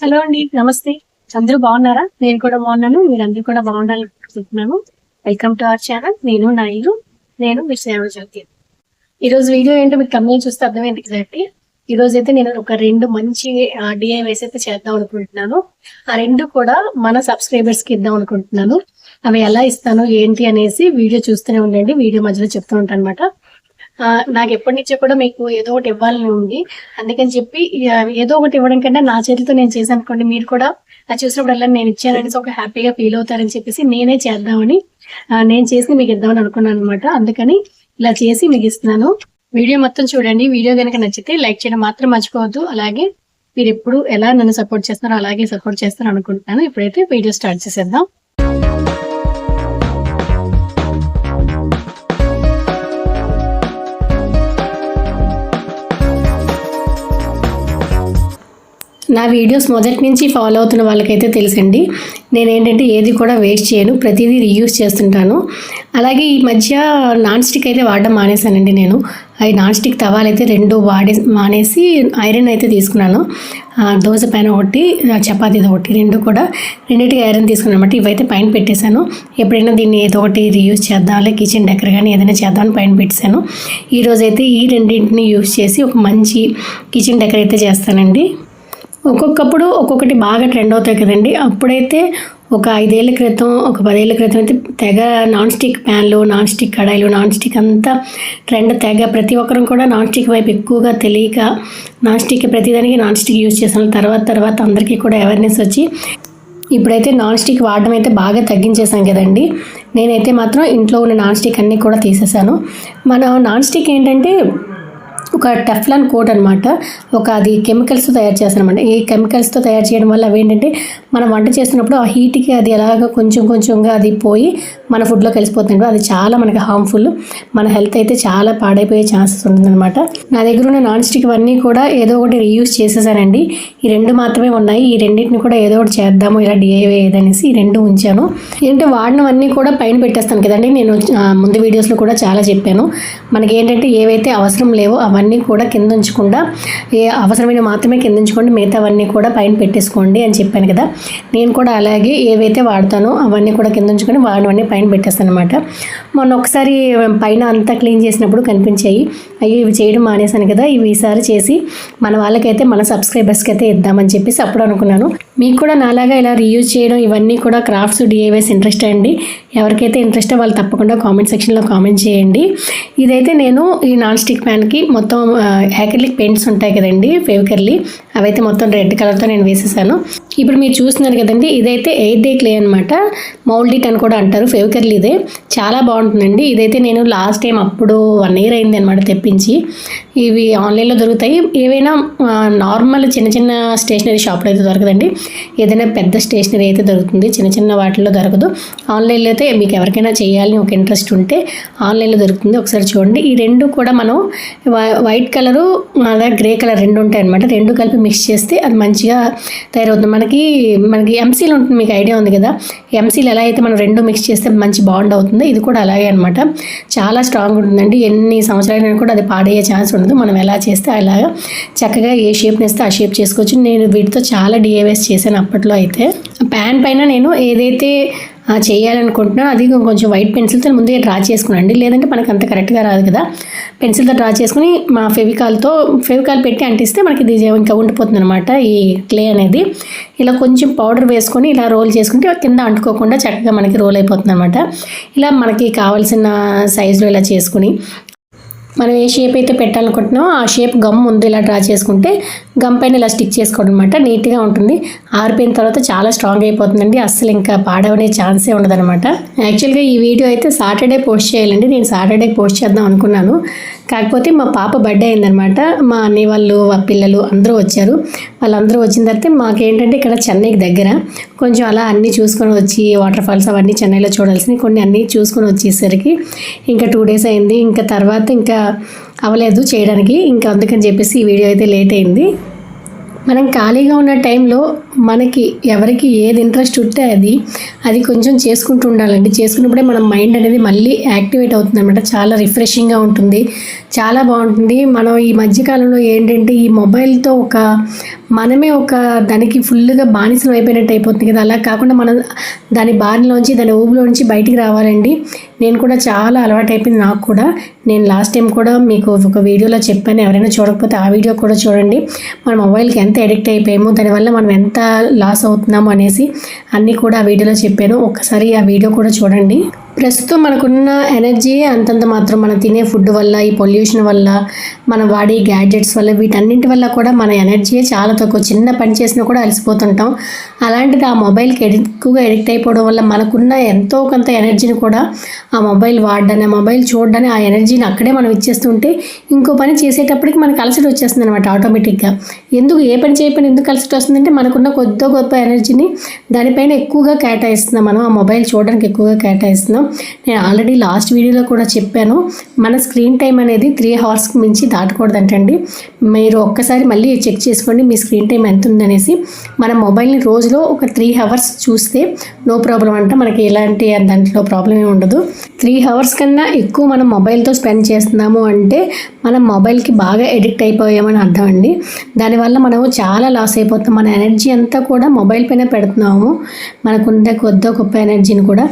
Hello అండి నమస్తే. అందరూ బాగున్నారా? నేను కూడా బాగున్నాను. మీరందరూ కూడా బాగుండాలని అనుకుంటున్నాను వెల్కమ్ టు అవర్ ఛానల్ నేను నా ఇల్లు నేను మీ సేవ జ్యోతి. ఈ రోజు వీడియో ఏంటో మీకు కమ్మే చూస్తే అర్థమైంది కదండి. ఈ రోజు అయితే నేను ఒక రెండు మంచి డిఐవైస్ అయితే చేద్దాం అనుకుంటున్నాను. ఆ రెండు కూడా మన సబ్స్క్రైబర్స్కి ఇద్దాం అనుకుంటున్నాను. అవి ఎలా ఇస్తాను ఏంటి అనేసి వీడియో చూస్తూనే ఉండండి. వీడియో మధ్యలో చెప్తూ ఉంటాను అనమాట నాకు ఎప్పటి నుంచో కూడా మీకు ఏదో ఒకటి ఇవ్వాలని ఉంది. అందుకని చెప్పి ఏదో ఒకటి ఇవ్వడం కంటే నా చేతితో నేను చేశాను అనుకోండి మీరు కూడా అది చూసినప్పుడల్లా నేను ఇచ్చాననేసి ఒక హ్యాపీగా ఫీల్ అవుతారని చెప్పేసి నేనే చేద్దామని నేను చేసి మీకు ఇద్దామని అనుకున్నాను అనమాట అందుకని ఇలా చేసి మీకు ఇస్తున్నాను. వీడియో మొత్తం చూడండి. వీడియో కనుక నచ్చితే లైక్ చేయడం మాత్రం మర్చిపోవద్దు. అలాగే మీరు ఎప్పుడు ఎలా నన్ను సపోర్ట్ చేస్తున్నారో అలాగే సపోర్ట్ చేస్తారు అనుకుంటున్నాను. ఇప్పుడైతే వీడియో స్టార్ట్ చేసేద్దాం. నా వీడియోస్ మొదటి నుంచి ఫాలో అవుతున్న వాళ్ళకైతే తెలుసండి. నేను ఏంటంటే ఏది కూడా వేస్ట్ చేయను ప్రతిదీ రీయూస్ చేస్తుంటాను. అలాగే ఈ మధ్య నాన్ స్టిక్ అయితే వాడడం మానేశానండి నేను. అవి నాన్ స్టిక్ తవాలు అయితే రెండు వాడే మానేసి ఐరన్ అయితే తీసుకున్నాను. దోశ పైన ఒకటి చపాతీ చపాతీది ఒకటి రెండు కూడా రెండింటికి ఐరన్ తీసుకున్నాను అనమాట ఇవైతే పైన పెట్టేశాను. ఎప్పుడైనా దీన్ని ఏదో ఒకటి రీయూస్ చేద్దాం లేదా కిచెన్ డెకర్ కానీ ఏదైనా చేద్దామని పైన పెట్టేశాను. ఈరోజైతే ఈ రెండింటిని యూస్ చేసి ఒక మంచి కిచెన్ డెకర్ అయితే చేస్తానండి. ఒక్కొక్కప్పుడు ఒక్కొక్కటి బాగా ట్రెండ్ అవుతాయి కదండి. అప్పుడైతే ఒక ఐదేళ్ళ క్రితం ఒక పదేళ్ళ క్రితం అయితే తెగ నాన్ స్టిక్ ప్యాన్లు నాన్ స్టిక్ కడాయిలు నాన్ స్టిక్ అంతా ట్రెండ్ తెగ ప్రతి ఒక్కరం కూడా నాన్ స్టిక్ వైపు ఎక్కువగా తెలియక నాన్ స్టిక్ ప్రతిదానికి నాన్ స్టిక్ యూజ్ చేసాను తర్వాత తర్వాత అందరికీ కూడా అవేర్నెస్ వచ్చి ఇప్పుడైతే నాన్ స్టిక్ వాడడం అయితే బాగా తగ్గించేసాం కదండి. నేనైతే మాత్రం ఇంట్లో ఉన్న నాన్ స్టిక్ అన్నీ కూడా తీసేసాను మన నాన్ స్టిక్ ఏంటంటే ఒక టెఫ్లాన్ కోట్ అనమాట ఒక అది కెమికల్స్తో తయారు చేస్తారనమాట ఈ కెమికల్స్తో తయారు చేయడం వల్ల అవి ఏంటంటే మనం వంట చేస్తున్నప్పుడు ఆ హీట్కి అది ఎలాగ కొంచెం కొంచెంగా అది పోయి మన ఫుడ్లో కలిసిపోతుంది అది చాలా మనకి హార్మ్ఫుల్ మన హెల్త్ అయితే చాలా పాడైపోయే ఛాన్సెస్ ఉంటుందన్నమాట. నా దగ్గర ఉన్న నాన్ స్టిక్ అన్నీ కూడా ఏదో ఒకటి రీయూస్ చేసేసానండి. ఈ రెండు మాత్రమే ఉన్నాయి. ఈ రెండింటిని కూడా ఏదో ఒకటి చేద్దాము ఇలా డిఐవై ఏదనేసి ఈ రెండు ఉంచాను. ఏంటంటే వాడినవన్నీ కూడా పైన పెట్టేస్తాను కదండి. నేను ముందు వీడియోస్లో కూడా చాలా చెప్పాను. మనకి ఏంటంటే ఏవైతే అవసరం లేవో అవన్నీ అవన్నీ కూడా కింద ఉంచకుండా ఏ అవసరమైన మాత్రమే కింద ఉంచుకోండి మిగతావన్నీ కూడా పైన పెట్టేసుకోండి అని చెప్పాను కదా. నేను కూడా అలాగే ఏవైతే వాడతానో అవన్నీ కూడా కింద ఉంచుకొని వాడినవన్నీ పైన పెట్టేస్తాను అనమాట మొన్న ఒకసారి పైన అంతా క్లీన్ చేసినప్పుడు కనిపించాయి. అయ్యో ఇవి చేయడం మానేశాను కదా ఇవి ఈసారి చేసి మన వాళ్ళకైతే మన సబ్స్క్రైబర్స్కి అయితే ఇద్దామని చెప్పేసి అప్పుడు అనుకున్నాను. మీకు కూడా నాలాగా ఇలా రీయూజ్ చేయడం ఇవన్నీ కూడా క్రాఫ్ట్స్ డిఐవైస్ ఇంట్రెస్ట్ అండి. ఎవరికైతే ఇంట్రెస్టో వాళ్ళు తప్పకుండా కామెంట్ సెక్షన్లో కామెంట్ చేయండి. ఇదైతే నేను ఈ నాన్ స్టిక్ ప్యాన్కి మొత్తం యాక్రిలిక్ పెయింట్స్ ఉంటాయి కదండి ఫేవికర్లీ అవైతే మొత్తం రెడ్ కలర్తో నేను వేసేసాను. ఇప్పుడు మీరు చూస్తున్నారు కదండి ఇదైతే ఎయిట్ డే క్లే అనమాట మౌల్డిట్ అని కూడా అంటారు ఫేవికర్లు ఇదే. చాలా బాగుంటుందండి. ఇదైతే నేను లాస్ట్ టైం అప్పుడు వన్ ఇయర్ అయింది అనమాట తెప్పించి. ఇవి ఆన్లైన్లో దొరుకుతాయి. ఏవైనా నార్మల్ చిన్న చిన్న స్టేషనరీ షాప్లో అయితే దొరకదండి. ఏదైనా పెద్ద స్టేషనరీ అయితే దొరుకుతుంది. చిన్న చిన్న వాటిల్లో దొరకదు. ఆన్లైన్లో అయితే మీకు ఎవరికైనా చేయాలని ఒక ఇంట్రెస్ట్ ఉంటే ఆన్లైన్లో దొరుకుతుంది. ఒకసారి చూడండి. ఈ రెండు కూడా మనం వై- వైట్ కలరు అలా గ్రే కలర్ రెండు ఉంటాయి అనమాట రెండు కలిపి మిక్స్ చేస్తే అది మంచిగా తయారవుతుంది. మనకి మనకి ఎంసీలు ఉంటుంది మీకు ఐడియా ఉంది కదా? ఎంసీలు ఎలా అయితే మనం రెండు మిక్స్ చేస్తే మంచి బాండ్ అవుతుందో ఇది కూడా అలాగే అనమాట చాలా స్ట్రాంగ్ ఉంటుందండి. ఎన్ని సంవత్సరాలైనా కూడా అది పాడయ్యే ఛాన్స్ ఉండదు. మనం ఎలా చేస్తే అలాగా చక్కగా ఏ షేప్ని ఇస్తే ఆ షేప్ చేసుకోవచ్చు. నేను వీటితో చాలా డిఏవేస్ చేశాను అప్పట్లో అయితే. ప్యాన్ పైన నేను ఏదైతే చేయాలనుకుంటున్నా అది కొంచెం వైట్ పెన్సిల్తో ముందే డ్రా చేసుకునండి లేదంటే మనకు అంత కరెక్ట్గా రాదు కదా. పెన్సిల్తో డ్రా చేసుకుని మా ఫెవికాల్తో ఫెవికాల్ పెట్టి అంటిస్తే మనకి ఇది ఇంకా ఉండిపోతుంది అనమాట ఈ క్లే అనేది. ఇలా కొంచెం పౌడర్ వేసుకొని ఇలా రోల్ చేసుకుంటే కింద అంటుకోకుండా చక్కగా మనకి రోల్ అయిపోతుంది అనమాట ఇలా మనకి కావాల్సిన సైజులో ఇలా చేసుకుని మనం ఏ షేప్ అయితే పెట్టాలనుకుంటున్నామో ఆ షేప్ గమ్ ముందు ఇలా డ్రా చేసుకుంటే గమ్ పైన ఇలా స్టిక్ చేసుకోవడం అనమాట నీట్గా ఉంటుంది. ఆరిపోయిన తర్వాత చాలా స్ట్రాంగ్ అయిపోతుందండి. అస్సలు ఇంకా పాడవనే ఛాన్సే ఉండదనమాట యాక్చువల్గా ఈ వీడియో అయితే సాటర్డే పోస్ట్ చేయాలండి. నేను సాటర్డే పోస్ట్ చేద్దాం అనుకున్నాను. కాకపోతే మా పాప బర్త్డే అయిందనమాట. మా అన్నయ్య వాళ్ళు మా పిల్లలు అందరూ వచ్చారు. వాళ్ళందరూ వచ్చిన తర్వాత మాకేంటంటే ఇక్కడ చెన్నైకి దగ్గర కొంచెం అలా అన్నీ చూసుకొని వచ్చి వాటర్ ఫాల్స్ అవన్నీ చెన్నైలో చూడాల్సినవి కొన్ని అన్నీ చూసుకొని వచ్చేసరికి ఇంకా టూ డేస్ అయింది. ఇంకా తర్వాత ఇంకా అవ్వలేదు చేయడానికి. ఇంకా అందుకని చెప్పేసి ఈ వీడియో అయితే లేట్ అయింది. మనం ఖాళీగా ఉన్న టైంలో మనకి ఎవరికి ఏది ఇంట్రెస్ట్ ఉంటే అది అది కొంచెం చేసుకుంటూ ఉండాలండి. చేసుకున్నప్పుడే మన మైండ్ అనేది మళ్ళీ యాక్టివేట్ అవుతుంది అనమాట చాలా రిఫ్రెషింగ్గా ఉంటుంది. చాలా బాగుంటుంది. మనం ఈ మధ్యకాలంలో ఏంటంటే ఈ మొబైల్తో ఒక మనమే ఒక దానికి ఫుల్గా బానిసలు అయిపోయినట్టు అయిపోతుంది కదా. అలా కాకుండా మనం దాని బారిలోంచి దాని ఊబిలోంచి బయటికి రావాలండి. నేను కూడా చాలా అలవాటు అయిపోయింది నాకు కూడా. నేను లాస్ట్ టైం కూడా మీకు ఒక వీడియోలో చెప్పాను. ఎవరైనా చూడకపోతే ఆ వీడియో కూడా చూడండి. మన మొబైల్కి ఎంత అడిక్ట్ అయిపోయాము దానివల్ల మనం ఎంత లాస్ అవుతున్నాము అనేసి అన్నీ కూడా ఆ వీడియోలో చెప్పాను. ఒక్కసారి ఆ వీడియో కూడా చూడండి. ప్రస్తుతం మనకున్న ఎనర్జీ అంతంత మాత్రం మనం తినే ఫుడ్ వల్ల ఈ పొల్యూషన్ వల్ల మనం వాడే గ్యాడ్జెట్స్ వల్ల వీటన్నింటి వల్ల కూడా మన ఎనర్జీ చాలా తక్కువ. చిన్న పని చేసినా కూడా అలసిపోతుంటాం. అలాంటిది ఆ మొబైల్కి ఎడి ఎక్కువగా ఎడిక్ట్ అయిపోవడం వల్ల మనకున్న ఎంతో కొంత ఎనర్జీని కూడా ఆ మొబైల్ వాడడాన్ని ఆ మొబైల్ చూడడాన్ని ఆ ఎనర్జీని అక్కడే మనం ఇచ్చేస్తుంటే ఇంకో పని చేసేటప్పటికి మనకు అలసట వచ్చేస్తుంది అనమాట ఆటోమేటిక్గా. ఎందుకు ఏ పని చేయకపోయినా ఎందుకు అలసట వస్తుందంటే మనకున్న కొద్ది గొప్ప ఎనర్జీని దానిపైన ఎక్కువగా కేటాయిస్తున్నాం మనం. ఆ మొబైల్ చూడడానికి ఎక్కువగా కేటాయిస్తున్నాం. నేను ఆల్రెడీ లాస్ట్ వీడియోలో కూడా చెప్పాను. మన స్క్రీన్ టైం అనేది త్రీ అవర్స్కి మించి దాటకూడదంటండి. మీరు ఒక్కసారి మళ్ళీ చెక్ చేసుకోండి మీ స్క్రీన్ టైం ఎంత ఉందనేసి మన మొబైల్ని రోజులో ఒక త్రీ అవర్స్ చూస్తే నో ప్రాబ్లం అంట. మనకి ఎలాంటి దాంట్లో ప్రాబ్లం ఏమి ఉండదు. త్రీ అవర్స్ కన్నా ఎక్కువ మనం మొబైల్తో స్పెండ్ చేస్తున్నాము అంటే మనం మొబైల్కి బాగా ఎడిక్ట్ అయిపోయామని అర్థం అండి. దానివల్ల మనము చాలా లాస్ అయిపోతాం. మన ఎనర్జీ అంతా కూడా మొబైల్ పైన పెడుతున్నాము. మనకుండే కొద్ది గొప్ప ఎనర్జీని కూడా.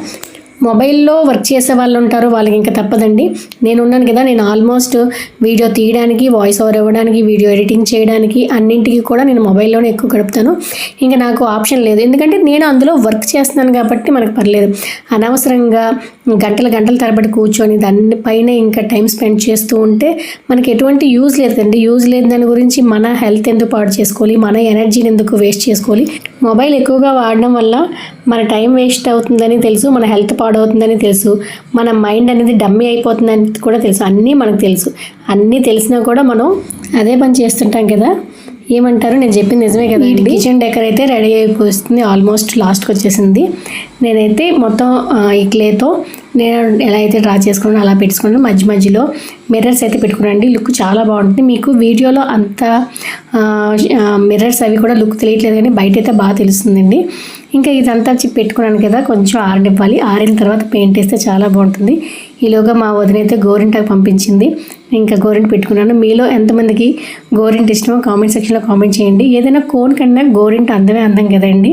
మొబైల్లో వర్క్ చేసే వాళ్ళు ఉంటారు వాళ్ళకి ఇంకా తప్పదండి. నేను ఉన్నాను కదా నేను ఆల్మోస్ట్ వీడియో తీయడానికి వాయిస్ ఓవర్ ఇవ్వడానికి వీడియో ఎడిటింగ్ చేయడానికి అన్నింటికి కూడా నేను మొబైల్లోనే ఎక్కువ గడుపుతాను. ఇంకా నాకు ఆప్షన్ లేదు. ఎందుకంటే నేను అందులో వర్క్ చేస్తున్నాను కాబట్టి మనకు పర్లేదు. అనవసరంగా గంటల గంటల తరబడి కూర్చొని దానిపైన ఇంకా టైం స్పెండ్ చేస్తూ ఉంటే మనకి ఎటువంటి యూజ్ లేదు కదండి యూజ్ లేదు దాని గురించి మన హెల్త్ ఎందుకు పాడు చేసుకోవాలి? మన ఎనర్జీని ఎందుకు వేస్ట్ చేసుకోవాలి? మొబైల్ ఎక్కువగా వాడడం వల్ల మన టైం వేస్ట్ అవుతుందని తెలుసు మన హెల్త్ పాడవుతుందని తెలుసు మన మైండ్ అనేది డమ్మీ అయిపోతుందని కూడా తెలుసు. అన్నీ మనకు తెలుసు. అన్నీ తెలిసినా కూడా మనం అదే పని చేస్తుంటాం కదా? ఏమంటారు? నేను చెప్పింది నిజమే కదా కిచెన్ డెకర్ అయితే రెడీ అయిపోతుంది ఆల్మోస్ట్ లాస్ట్కి వచ్చేసింది. నేనైతే మొత్తం ఈ క్లేతో నేను ఎలా అయితే డ్రా చేసుకున్నానో అలా పెట్టుకున్నాను. మధ్య మధ్యలో మిర్రర్స్ అయితే పెట్టుకున్నానండి. లుక్ చాలా బాగుంటుంది. మీకు వీడియోలో అంత మిర్రర్స్ అవి కూడా లుక్ తెలియట్లేదు కానీ బయట అయితే బాగా తెలుస్తుందండి. ఇంకా ఇదంతా పెట్టుకున్నాను కదా కొంచెం ఆరనివ్వాలి ఆరిన తర్వాత పెయింట్ వేస్తే చాలా బాగుంటుంది. ఈలోగా మా వదిన అయితే గోరింటాకు పంపించింది. ఇంకా గోరింట పెట్టుకున్నాను. మీలో ఎంతమందికి గోరింట ఇష్టమో కామెంట్ సెక్షన్లో కామెంట్ చేయండి. ఏదైనా కోన్ కన్నా గోరింట అందమే అందం కదండి.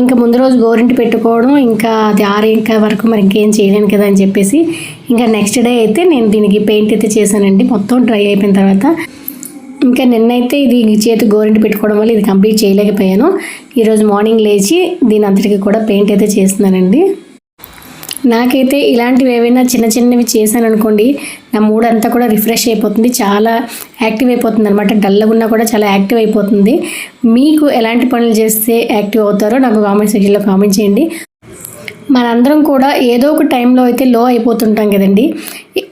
ఇంకా ముందు రోజు గోరింటి పెట్టుకోవడం ఇంకా అది ఆరేంక వరకు మరి ఇంకేం చేయలేను కదా అని చెప్పేసి ఇంకా నెక్స్ట్ డే అయితే నేను దీనికి పెయింట్ అయితే చేశానండి. మొత్తం డ్రై అయిపోయిన తర్వాత ఇంకా నిన్నైతే ఇది చేతి గోరింటి పెట్టుకోవడం వల్ల ఇది కంప్లీట్ చేయలేకపోయాను. ఈరోజు మార్నింగ్ లేచి దీని అంతటికి కూడా పెయింట్ అయితే చేస్తున్నానండి. నాకైతే ఇలాంటివి ఏవైనా చిన్న చిన్నవి చేశాను అనుకోండి నా మూడ్ అంతా కూడా రిఫ్రెష్ అయిపోతుంది చాలా యాక్టివ్ అయిపోతుంది అనమాట డల్గా ఉన్నా కూడా చాలా యాక్టివ్ అయిపోతుంది. మీకు ఎలాంటి పనులు చేస్తే యాక్టివ్ అవుతారో నాకు కామెంట్ సెక్షన్లో కామెంట్ చేయండి. మనందరం కూడా ఏదో ఒక టైంలో అయితే లో అయిపోతుంటాం కదండి.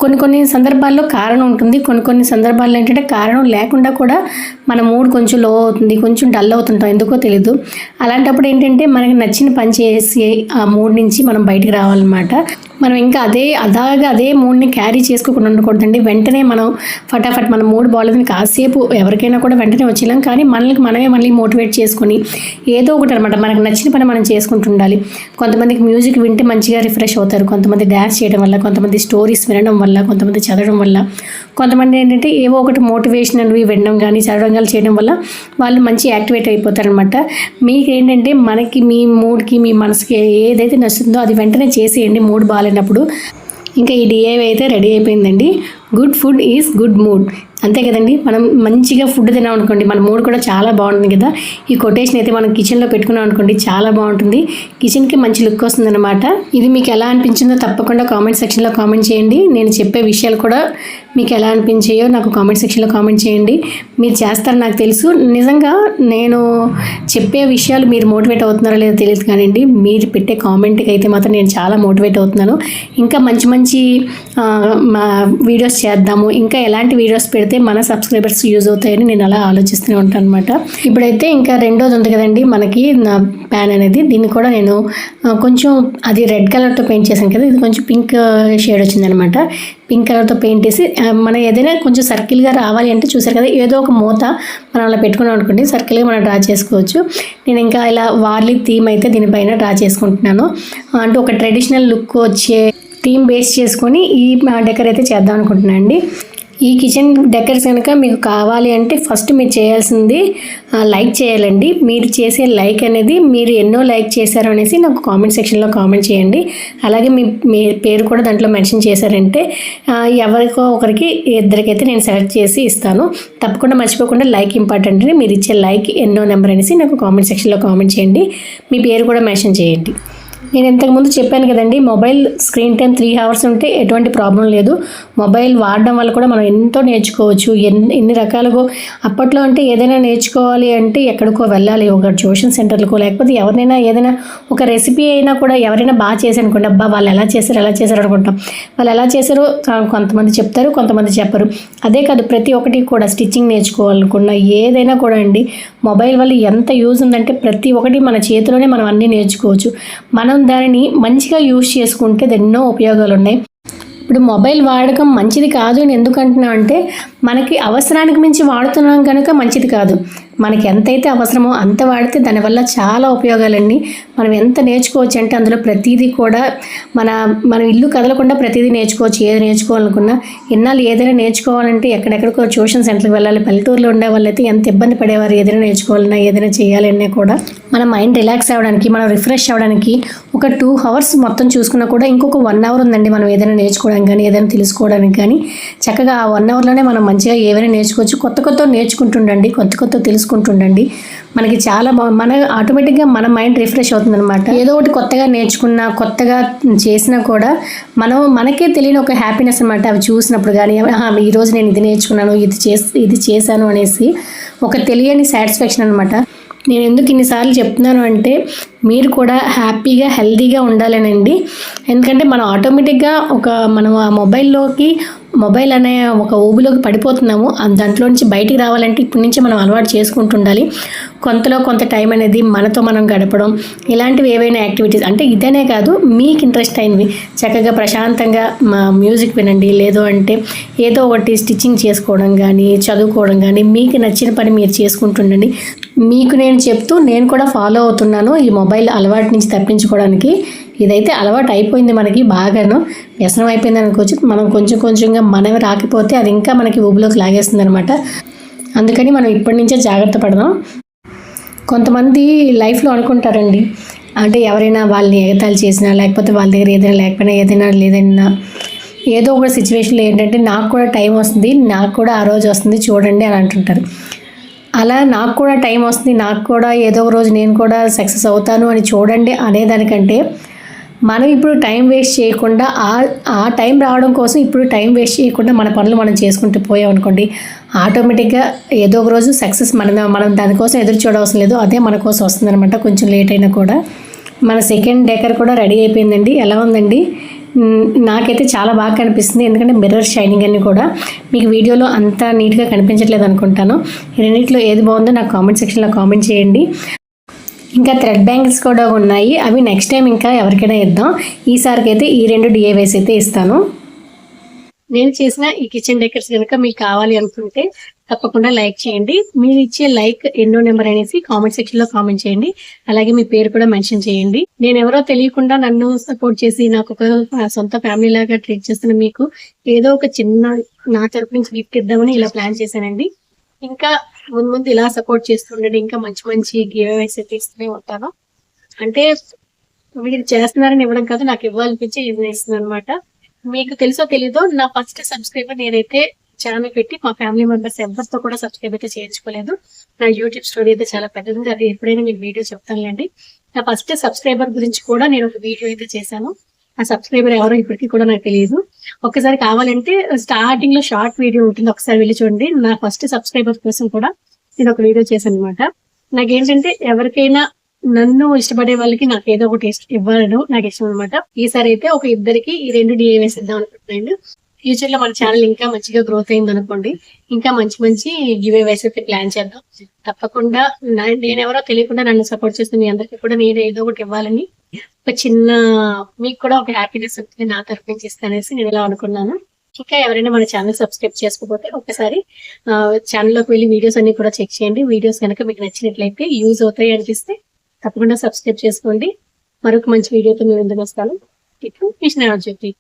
కొన్ని కొన్ని సందర్భాల్లో కారణం ఉంటుంది. కొన్ని కొన్ని సందర్భాల్లో ఏంటంటే కారణం లేకుండా కూడా మన మూడ్ కొంచెం లో అవుతుంది కొంచెం డల్ అవుతుంటాం. ఎందుకో తెలీదు. అలాంటప్పుడు ఏంటంటే మనకి నచ్చిన పని చేసి ఆ మూడ్ నుంచి మనం బయటికి రావాలన్నమాట. మనం ఇంకా అదే అదాగా అదే మూడ్ని క్యారీ చేసుకోకుండా ఉండకూడదండి. వెంటనే మనం ఫటాఫట్ మన మూడ్ బాగాలేదని కాసేపు ఎవరికైనా కూడా వెంటనే వచ్చేలాం కానీ మనల్ని మనమే మళ్ళీ మోటివేట్ చేసుకొని ఏదో ఒకటి అనమాట మనకు నచ్చిన పని మనం చేసుకుంటుండాలి కొంతమందికి మ్యూజిక్ వింటే మంచిగా రిఫ్రెష్ అవుతారు. కొంతమంది డ్యాన్స్ చేయడం వల్ల కొంతమంది స్టోరీస్ వినడం వల్ల కొంతమంది చదవడం వల్ల. కొంతమంది ఏంటంటే ఏవో ఒకటి మోటివేషనల్వి వినడం కానీ చదవడం కానీ చేయడం వల్ల వాళ్ళు మంచి యాక్టివేట్ అయిపోతారనమాట మీకు ఏంటంటే మనకి మీ మూడ్కి మీ మనసుకి ఏదైతే నచ్చుతుందో అది వెంటనే చేసేయండి మూడ్ బాగాలేనప్పుడు ఇంకా ఈ డిఐవై అయితే రెడీ అయిపోయిందండి. Good food is good mood అంతే కదండి? మనం మంచిగా ఫుడ్ తినాం అనుకోండి మన మూడ్ కూడా చాలా బాగుంటుంది కదా? ఈ కొటేషన్ అయితే మనం కిచెన్లో పెట్టుకున్నాం అనుకోండి చాలా బాగుంటుంది. కిచెన్కి మంచి లుక్ వస్తుంది అనమాట ఇది మీకు ఎలా అనిపించిందో తప్పకుండా కామెంట్ సెక్షన్లో కామెంట్ చేయండి. నేను చెప్పే విషయాలు కూడా మీకు ఎలా అనిపించాయో నాకు కామెంట్ సెక్షన్లో కామెంట్ చేయండి. మీరు చేస్తారు నాకు తెలుసు. నిజంగా నేను చెప్పే విషయాలు మీరు మోటివేట్ అవుతున్నారో లేదో తెలియదు కానివ్వండి మీరు పెట్టే కామెంట్కి అయితే మాత్రం నేను చాలా మోటివేట్ అవుతున్నాను. ఇంకా మంచి మంచి మా వీడియోస్ చేద్దాము. ఇంకా ఎలాంటి వీడియోస్ పెడితే మన సబ్స్క్రైబర్స్ యూజ్ అవుతాయని నేను అలా ఆలోచిస్తూనే ఉంటాను అనమాట ఇప్పుడైతే ఇంకా రెండోది ఉంది కదండి మనకి నా ప్యాన్ అనేది. దీన్ని కూడా నేను కొంచెం అది రెడ్ కలర్తో పెయింట్ చేశాను కదా ఇది కొంచెం పింక్ షేడ్ వచ్చిందనమాట పింక్ కలర్తో పెయింట్ వేసి మనం ఏదైనా కొంచెం సర్కిల్గా రావాలి అంటే చూసారు కదా ఏదో ఒక మూత మనం అలా పెట్టుకున్నాం అనుకోండి సర్కిల్గా మనం డ్రా చేసుకోవచ్చు. నేను ఇంకా ఇలా వార్లీ థీమ్ అయితే దీనిపైన డ్రా చేసుకుంటున్నాను. అంటే ఒక ట్రెడిషనల్ లుక్ వచ్చే థీమ్ బేస్ చేసుకొని ఈ డెకర్ అయితే చేద్దాం అనుకుంటున్నాను అండి. ఈ కిచెన్ డెకర్స్ కనుక మీకు కావాలి అంటే ఫస్ట్ మీరు చేయాల్సింది లైక్ చేయాలండి. మీరు చేసే లైక్ అనేది మీరు ఎన్నో లైక్ చేశారు అనేసి నాకు కామెంట్ సెక్షన్లో కామెంట్ చేయండి. అలాగే మీ మీ పేరు కూడా దాంట్లో మెన్షన్ చేశారంటే ఎవరికో ఒకరికి ఇద్దరికైతే నేను సెలెక్ట్ చేసి ఇస్తాను. తప్పకుండా మర్చిపోకుండా లైక్ ఇంపార్టెంట్ అని మీరు ఇచ్చే లైక్ ఎన్నో నెంబర్ అనేసి నాకు కామెంట్ సెక్షన్లో కామెంట్ చేయండి. మీ పేరు కూడా మెన్షన్ చేయండి. నేను ఇంతకుముందు చెప్పాను కదండి mobile screen time three hours ఉంటే ఎటువంటి ప్రాబ్లం లేదు. మొబైల్ వాడడం వల్ల కూడా మనం ఎంతో నేర్చుకోవచ్చు. ఎన్ని ఎన్ని రకాలుగా అప్పట్లో అంటే ఏదైనా నేర్చుకోవాలి అంటే ఎక్కడికో వెళ్ళాలి. ఒక ట్యూషన్ సెంటర్లకో లేకపోతే ఎవరినైనా ఏదైనా ఒక రెసిపీ అయినా కూడా ఎవరైనా బాగా చేశారనుకోండి అబ్బా వాళ్ళు ఎలా చేశారు ఎలా చేశారు అనుకుంటాం. వాళ్ళు ఎలా చేశారో కొంతమంది చెప్తారు కొంతమంది చెప్పరు. అదే కాదు ప్రతి ఒక్కటి కూడా స్టిచ్చింగ్ నేర్చుకోవాలనుకున్న ఏదైనా కూడా అండి మొబైల్ వల్ల ఎంత యూజ్ ఉందంటే ప్రతి ఒక్కటి మన చేతిలోనే మనం అన్నీ నేర్చుకోవచ్చు. మనం దానిని మంచిగా యూజ్ చేసుకుంటే ఎన్నో ఉపయోగాలు ఉన్నాయి ఇప్పుడు మొబైల్ వాడకం మంచిది కాదు అని ఎందుకంటున్నా అంటే మనకి అవసరానికి మించి వాడుతున్నాం కనుక మంచిది కాదు. మనకి ఎంతైతే అవసరమో అంత వాడితే దానివల్ల చాలా ఉపయోగాలండి. మనం ఎంత నేర్చుకోవచ్చు అంటే అందులో ప్రతిదీ కూడా మన మనం ఇల్లు కదలకుండా ప్రతిదీ నేర్చుకోవచ్చు. ఏది నేర్చుకోవాలనుకున్నా ఇన్నాళ్ళు ఏదైనా నేర్చుకోవాలంటే ఎక్కడెక్కడికో ట్యూషన్ సెంటర్కి వెళ్ళాలి పల్లెటూరులో ఉండే వాళ్ళైతే ఎంత ఇబ్బంది పడేవారు ఏదైనా నేర్చుకోవాలన్నా ఏదైనా చేయాలన్నా కూడా మన మైండ్ రిలాక్స్ అవ్వడానికి మనం రిఫ్రెష్ అవ్వడానికి ఒక టూ అవర్స్ మొత్తం చూసుకున్నా కూడా ఇంకొక వన్ అవర్ ఉందండి మనం ఏదైనా నేర్చుకోవడానికి కానీ ఏదైనా తెలుసుకోవడానికి కానీ. చక్కగా ఆ వన్ అవర్లోనే మనం మంచిగా ఏవైనా నేర్చుకోవచ్చు. కొత్త కొత్త నేర్చుకుంటుండండి. కొత్త కొత్త చేసుకుంటుండండి మనకి చాలా బా మన ఆటోమేటిక్గా మన మైండ్ రిఫ్రెష్ అవుతుంది అనమాట ఏదో ఒకటి కొత్తగా నేర్చుకున్నా కొత్తగా చేసినా కూడా మనం మనకే తెలియని ఒక హ్యాపీనెస్ అనమాట అవి చూసినప్పుడు కానీ ఈరోజు ఈ రోజు నేను ఇది నేర్చుకున్నాను ఇది చేసి ఇది చేశాను అనేసి ఒక తెలియని సాటిస్ఫాక్షన్ అనమాట నేను ఎందుకు ఇన్నిసార్లు చెప్తున్నాను అంటే మీరు కూడా హ్యాపీగా హెల్తీగా ఉండాలనండి. ఎందుకంటే మనం ఆటోమేటిక్గా ఒక మనం ఆ మొబైల్లోకి మొబైల్ అనే ఒక ఊబిలోకి పడిపోతున్నాము. దాంట్లో నుంచి బయటికి రావాలంటే ఇప్పటి నుంచి మనం అలవాటు చేసుకుంటూ ఉండాలి కొంతలో కొంత టైం అనేది మనతో మనం గడపడం ఇలాంటివి ఏవైనా యాక్టివిటీస్ అంటే ఇదనే కాదు మీకు ఇంట్రెస్ట్ అయినవి. చక్కగా ప్రశాంతంగా మా మ్యూజిక్ వినండి. లేదు అంటే ఏదో ఒకటి స్టిచ్చింగ్ చేసుకోవడం కానీ చదువుకోవడం కానీ మీకు నచ్చిన పని మీరు చేసుకుంటుండండి. మీకు నేను చెప్తూ నేను కూడా ఫాలో అవుతున్నాను ఈ మొబైల్ అలవాటు నుంచి తప్పించుకోవడానికి. ఇదైతే అలవాటు అయిపోయింది మనకి బాగాను. వ్యసనం అయిపోయింది అనుకోవచ్చు. మనం కొంచెం కొంచెంగా మనమే రాకపోతే అది ఇంకా మనకి ఊబిలోకి లాగేస్తుంది అనమాట అందుకని మనం ఇప్పటి నుంచే జాగ్రత్త పడదాం. కొంతమంది లైఫ్లో అనుకుంటారండి. అంటే ఎవరైనా వాళ్ళని ఎగతాళి చేసినా లేకపోతే వాళ్ళ దగ్గర ఏదైనా లేకపోయినా ఏదైనా లేదన్నా. ఏదో ఒక సిచ్యువేషన్లో ఏంటంటే నాకు కూడా టైం వస్తుంది నాకు కూడా ఆ రోజు వస్తుంది చూడండి అని అంటుంటారు. అలా నాకు కూడా టైం వస్తుంది. నాకు కూడా ఏదో ఒక రోజు నేను కూడా సక్సెస్ అవుతాను అని చూడండి అనేదానికంటే మనం ఇప్పుడు టైం వేస్ట్ చేయకుండా ఆ ఆ టైం రావడం కోసం ఇప్పుడు టైం వేస్ట్ చేయకుండా మన పనులు మనం చేసుకుంటూ పోయాం అనుకోండి ఆటోమేటిక్గా ఏదో ఒక రోజు సక్సెస్ మన మనం దానికోసం ఎదురు చూడవసరం లేదు. అదే మన కోసం వస్తుందనమాట కొంచెం లేట్ అయినా కూడా. మన సెకండ్ డెకర్ కూడా రెడీ అయిపోయిందండి. ఎలా ఉందండి? నాకైతే చాలా బాగా కనిపిస్తుంది. ఎందుకంటే మిర్రర్ షైనింగ్ అని కూడా మీకు వీడియోలో అంత నీట్గా కనిపించట్లేదు అనుకుంటాను. రెండింటిలో ఏది బాగుందో నాకు కామెంట్ సెక్షన్లో కామెంట్ చేయండి. ఇంకా థ్రెడ్ బ్యాంగిల్స్ కూడా ఉన్నాయి. అవి నెక్స్ట్ టైం ఇంకా ఎవరికైనా ఇద్దాం. ఈసారికి అయితే ఈ రెండు డిఏవైస్ అయితే ఇస్తాను. నేను చేసిన ఈ కిచెన్ డెకర్స్ కనుక మీకు కావాలి అనుకుంటే తప్పకుండా లైక్ చేయండి. మీరు ఇచ్చే లైక్ ఎన్నో నెంబర్ అనేసి కామెంట్ సెక్షన్లో కామెంట్ చేయండి. అలాగే మీ పేరు కూడా మెన్షన్ చేయండి. నేను ఎవరో తెలియకుండా నన్ను సపోర్ట్ చేసి నాకు ఒక సొంత ఫ్యామిలీ లాగా ట్రీట్ చేస్తున్న మీకు ఏదో ఒక చిన్న నా తరపు నుంచి గిఫ్ట్ ఇద్దామని ఇలా ప్లాన్ చేశానండి. ఇంకా ముందు ముందు ఇలా సపోర్ట్ చేస్తుండండి ఇంకా మంచి మంచి గివ్ అవేస్ అయితే ఇస్తూనే ఉంటాను. అంటే మీరు చేస్తున్నారని ఇవ్వడం కాదు నాకు ఇవ్వాలనిపించి ఇది ఇస్తుంది అనమాట మీకు తెలుసో తెలీదో నా ఫస్ట్ సబ్స్క్రైబర్ నేనైతే ఛానల్ పెట్టి మా ఫ్యామిలీ మెంబర్స్ ఎవరితో కూడా సబ్స్క్రైబ్ అయితే చేయించుకోలేదు. నా యూట్యూబ్ స్టోరీ అయితే చాలా పెద్దది అది ఎప్పుడైనా మీకు వీడియో చెప్తానులేండి. నా ఫస్ట్ సబ్స్క్రైబర్ గురించి కూడా నేను ఒక వీడియో అయితే చేశాను. ఆ సబ్స్క్రైబర్ ఎవరో ఇప్పటికీ కూడా నాకు తెలియదు. ఒకసారి కావాలంటే స్టార్టింగ్లో షార్ట్ వీడియో ఉంటుంది. ఒకసారి వెళ్ళి చూడండి. నా ఫస్ట్ సబ్స్క్రైబర్ కోసం కూడా నేను ఒక వీడియో చేశాను అనమాట నాకేంటంటే ఎవరికైనా నన్ను ఇష్టపడే వాళ్ళకి నాకు ఏదో ఒకటి ఇష్ట- నాకు ఇష్టం అనమాట ఈసారి అయితే ఒక ఇద్దరికి ఈ రెండు డిఏవేస్ ఇద్దాం అనుకుంటున్నాను. ఫ్యూచర్లో మన ఛానల్ ఇంకా మంచిగా గ్రోత్ అయింది అనుకోండి. ఇంకా మంచి మంచి గివ్ అయితే ప్లాన్ చేద్దాం. తప్పకుండా నేనెవరో తెలియకుండా నన్ను సపోర్ట్ చేస్తున్న మీ అందరికీ కూడా నేను ఏదో ఒకటి ఇవ్వాలని ఒక చిన్న మీకు కూడా ఒక హ్యాపీనెస్ ఉంటుంది నా తరఫు నుంచి ఇస్తానేసి నేను ఇలా అనుకున్నాను. ఇంకా ఎవరైనా మన ఛానల్ సబ్స్క్రైబ్ చేసుకోకపోతే ఒకసారి ఛానల్లోకి వెళ్ళి వీడియోస్ అన్ని కూడా చెక్ చేయండి. వీడియోస్ కనుక మీకు నచ్చినట్లయితే యూజ్ అవుతాయి అనిపిస్తే తప్పకుండా సబ్స్క్రైబ్ చేసుకోండి. మరొక మంచి వీడియోతో మేము ఎందుకు వస్తాను. ఇట్లు మిషన్ చెప్పి